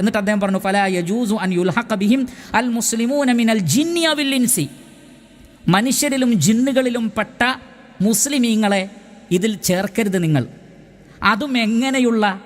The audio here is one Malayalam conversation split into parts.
എന്നിട്ട് അദ്ദേഹം പറഞ്ഞു ഫല യജൂസു അൻ യുൽഹഖ ബിഹിം അൽ മുസ്ലിമൂന മിനൽ ജിന്നിയ അവിൽ ഇൻസി. മനുഷ്യരിലും ജിന്നുകളിലും പെട്ട മുസ്ലിമീങ്ങളെ ഇതിൽ ചേർക്കരുത് നിങ്ങൾ. അതും എങ്ങനെയുള്ള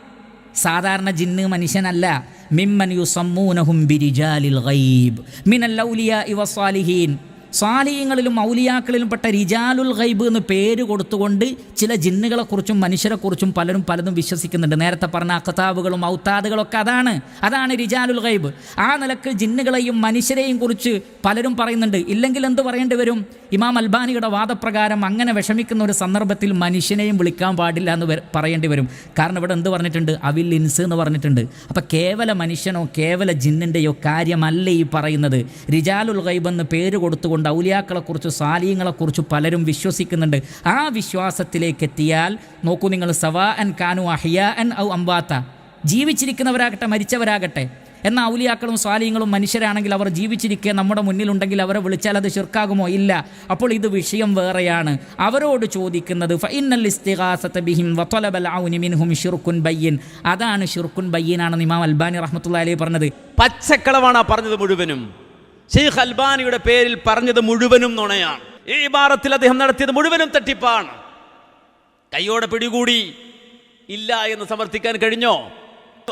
സാധാരണ ജിന്ന് മനുഷ്യനല്ല. മിമ്മൻ യു സമ്മൂനഹും ബിരിജാലിൽ ഗൈബ്. മിനൽ ലൗലിയ ഇവ സ്വാലിഹീൻ. സ്വാലിഹ്യങ്ങളിലും ഔലിയാക്കളിലും പെട്ട റിജാലുൽ ഗൈബ് എന്ന് പേര് കൊടുത്തുകൊണ്ട് ചില ജിന്നുകളെക്കുറിച്ചും മനുഷ്യരെക്കുറിച്ചും പലരും പലതും വിശ്വസിക്കുന്നുണ്ട്. നേരത്തെ പറഞ്ഞ അക്കതാബുകളും ഔത്താദുകളൊക്കെ അതാണ്. അതാണ് റിജാലുൽ ഗൈബ്. ആ നിലയ്ക്ക് ജിന്നുകളെയും മനുഷ്യരെയും കുറിച്ച് പലരും പറയുന്നുണ്ട്. ഇല്ലെങ്കിൽ എന്ത് പറയേണ്ടി വരും? ഇമാം അൽബാനിയുടെ വാദപ്രകാരം അങ്ങനെ വിഷമിക്കുന്ന ഒരു സന്ദർഭത്തിൽ മനുഷ്യനെയും വിളിക്കാൻ പാടില്ല എന്ന് പറയേണ്ടി വരും. കാരണം ഇവിടെ എന്ത് പറഞ്ഞിട്ടുണ്ട്? അവിൽ ഇൻസ് എന്ന് പറഞ്ഞിട്ടുണ്ട്. അപ്പോൾ കേവല മനുഷ്യനോ കേവല ജിന്നിന്റെയോ കാര്യമല്ല ഈ പറയുന്നത്. റിജാലുൽ ഗൈബ് എന്ന് പേര് കൊടുത്തുകൊണ്ട് ഔലിയാക്കളെക്കുറിച്ച് സാലിയങ്ങളെക്കുറിച്ച് പലരും വിശ്വസിക്കുന്നുണ്ട്. ആ വിശ്വാസത്തിലേക്ക് എത്തിയാൽ നോക്കൂ നിങ്ങൾ സവാ അൻ കാനു അഹിയ അൻ ഔ അംബാത്ത. ജീവിച്ചിരിക്കുന്നവരാകട്ടെ മരിച്ചവരാകട്ടെ. എന്ന ഔലിയാക്കളും സ്വാലിയങ്ങളും മനുഷ്യരാണെങ്കിൽ അവർ ജീവിച്ചിരിക്കെ നമ്മുടെ മുന്നിലുണ്ടെങ്കിൽ അവരെ വിളിച്ചാൽ അത് ചെറുക്കാകുമോ ഇല്ല. അപ്പോൾ ഇത് വിഷയം വേറെയാണ്. അവരോട് ചോദിക്കുന്നത് അതാണ് ഷിർക്കുൻ ബയ്യനാണെന്ന് ഇമാം അൽബാനി റഹ്മത്തുള്ളാഹി അലൈഹി പറഞ്ഞത്. പച്ചക്കളവാണ് പറഞ്ഞത് മുഴുവനും. ഷെയ്ഖ് അൽബാനിയുടെ പേരിൽ പറഞ്ഞത് മുഴുവനും നുണയാണ്. ഈ ഇബാറത്തിൽ അദ്ദേഹം നടത്തിയത് മുഴുവനും തട്ടിപ്പാണ്. കയ്യോടെ പിടികൂടി ഇല്ല എന്ന് സമർത്ഥിക്കാൻ കഴിഞ്ഞോ?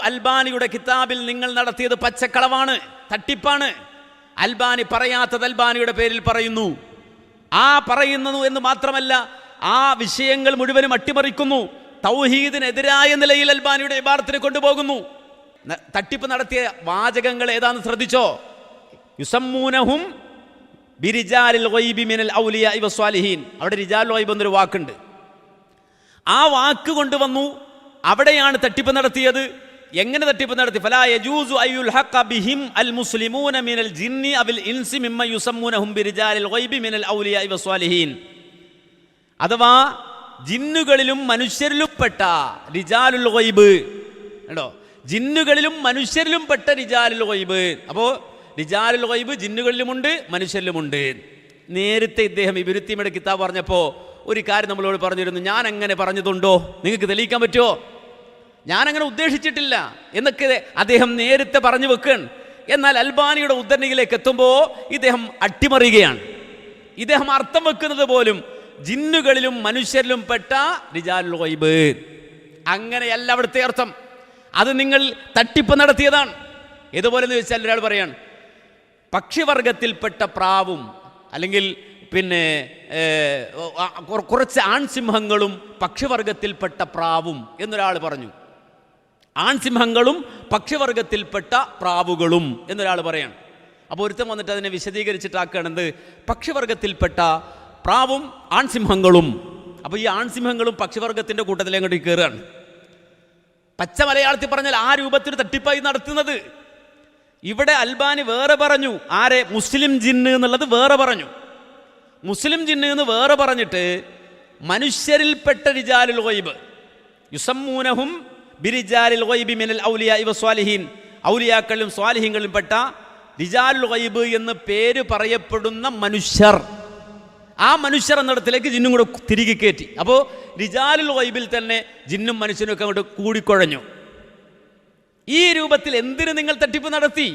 അൽബാനിയുടെ കിതാബിൽ നിങ്ങൾ നടത്തിയത് പച്ചക്കളവാണ് തട്ടിപ്പാണ്. അൽബാനി പറയാത്തത് അൽബാനിയുടെ പേരിൽ പറയുന്നു. ആ പറയുന്നു എന്ന് മാത്രമല്ല ആ വിഷയങ്ങൾ മുഴുവനും അട്ടിമറിക്കുന്നു. തൗഹീദിനെതിരായ നിലയിൽ അൽബാനിയുടെ ഇബാറത്തിനെ കൊണ്ടുപോകുന്നു. തട്ടിപ്പ് നടത്തിയ വാചകങ്ങൾ ഏതാണെന്ന് ശ്രദ്ധിച്ചോ? യുസമ്മൂനഹും ബിരിജാലിൽ ഗൈബി മിനൽ ഔലിയ ഇവ സ്വാലിഹീൻ. അവിടെ റിജാൽ ഗൈബ് എന്നൊരു വാക്കുണ്ട്. ആ വാക്ക് കൊണ്ടുവന്നു. അവിടെയാണ് തട്ടിപ്പ് നടത്തിയത്. എങ്ങനെ തട്ടിപ്പ് നടത്തി? ഫലാ യജൂസു അയ്യുൽ ഹഖ ബിഹിം അൽ മുസ്ലിമൂന മിനൽ ജിന്നി അവിൽ ഇൻസി മിമ്മ യുസമ്മൂനഹും ബിരിജാലിൽ ഗൈബി മിനൽ ഔലിയ ഇവ സ്വാലിഹീൻ. അഥവാ ജിന്നുകളിലും മനുഷ്യരിലുംപ്പെട്ട റിജാലുൽ ഗൈബ്. കേട്ടോ ജിന്നുകളിലും മനുഷ്യരിലും പെട്ട റിജാലുൽ ഗൈബ്. അപ്പോൾ റിജാലുൽ ഗൈബ് ജിന്നുകളിലുമുണ്ട് മനുഷ്യരിലുമുണ്ട്. നേരത്തെ ഇദ്ദേഹം ഇബിരുത്തിമയുടെ കിതാബ് പറഞ്ഞപ്പോൾ ഒരു കാര്യം നമ്മളോട് പറഞ്ഞിരുന്നു. ഞാൻ അങ്ങനെ പറഞ്ഞതുണ്ടോ? നിങ്ങൾക്ക് തെളിയിക്കാൻ പറ്റുമോ? ഞാൻ അങ്ങനെ ഉദ്ദേശിച്ചിട്ടില്ല എന്നൊക്കെ അദ്ദേഹം നേരത്തെ പറഞ്ഞു വെക്കുകയാണ് എന്നാൽ അൽബാനിയുടെ ഉദ്ധരണിയിലേക്ക് എത്തുമ്പോൾ ഇദ്ദേഹം അട്ടിമറിയുകയാണ്. ഇദ്ദേഹം അർത്ഥം വെക്കുന്നത് പോലും ജിന്നുകളിലും മനുഷ്യരിലും പെട്ട റിജാലുൽ ഗൈബ്. അങ്ങനെയല്ല അവിടുത്തെ അർത്ഥം. അത് നിങ്ങൾ തട്ടിപ്പ് നടത്തിയതാണ്. ഇതുപോലെ എന്ന് ചോദിച്ചാൽ ഒരാൾ പറയാണ് പക്ഷിവർഗത്തിൽപ്പെട്ട പ്രാവും അല്ലെങ്കിൽ പിന്നെ കുറച്ച് ആൺസിംഹങ്ങളും പക്ഷിവർഗത്തിൽപ്പെട്ട പ്രാവും എന്നൊരാൾ പറഞ്ഞു. ആൺസിംഹങ്ങളും പക്ഷിവർഗത്തിൽപ്പെട്ട പ്രാവുകളും എന്നൊരാൾ പറയാണ്. അപ്പോൾ ഒരുത്തം വന്നിട്ട് അതിനെ വിശദീകരിച്ചിട്ടാക്കുകയാണെന്ത് പക്ഷിവർഗത്തിൽപ്പെട്ട പ്രാവും ആൺസിംഹങ്ങളും. അപ്പോൾ ഈ ആൺസിംഹങ്ങളും പക്ഷിവർഗത്തിന്റെ കൂട്ടത്തിലേങ്ങോട്ട് കയറുകയാണ്. പച്ച മലയാളത്തിൽ പറഞ്ഞാൽ ആ രൂപത്തിൽ തട്ടിപ്പായി നടത്തുന്നത്. ഇവിടെ അൽബാനി വേറെ പറഞ്ഞു. ആരെ? മുസ്ലിം ജിന്ന് എന്നുള്ളത് വേറെ പറഞ്ഞു. മുസ്ലിം ജിന്ന് എന്ന് വേറെ പറഞ്ഞിട്ട് മനുഷ്യരിൽപ്പെട്ട റിജാലുൽ ഗൈബ്. യുസമ്മൂനഹും ബിരിജാലിൽ ഗൈബി മിനൽ ഔലിയ ഇവ സ്വാലിഹീൻ. ഔലിയാക്കളിലും സ്വാലിഹീങ്ങളിലും പെട്ട റിജാലുൽ ഗൈബ് എന്ന് പേര് പറയപ്പെടുന്ന മനുഷ്യർ. ആ മനുഷ്യർ എന്നിടത്തിലേക്ക് ജിന്നും കൂടെ തിരികെ കയറ്റി. അപ്പോൾ റിജാലുൽ ഖൈബിൽ തന്നെ ജിന്നും മനുഷ്യനും ഒക്കെ അങ്ങോട്ട് കൂടിക്കുഴഞ്ഞു. ഈ രൂപത്തിൽ എന്തിനു നിങ്ങൾ തട്ടിപ്പ് നടത്തി?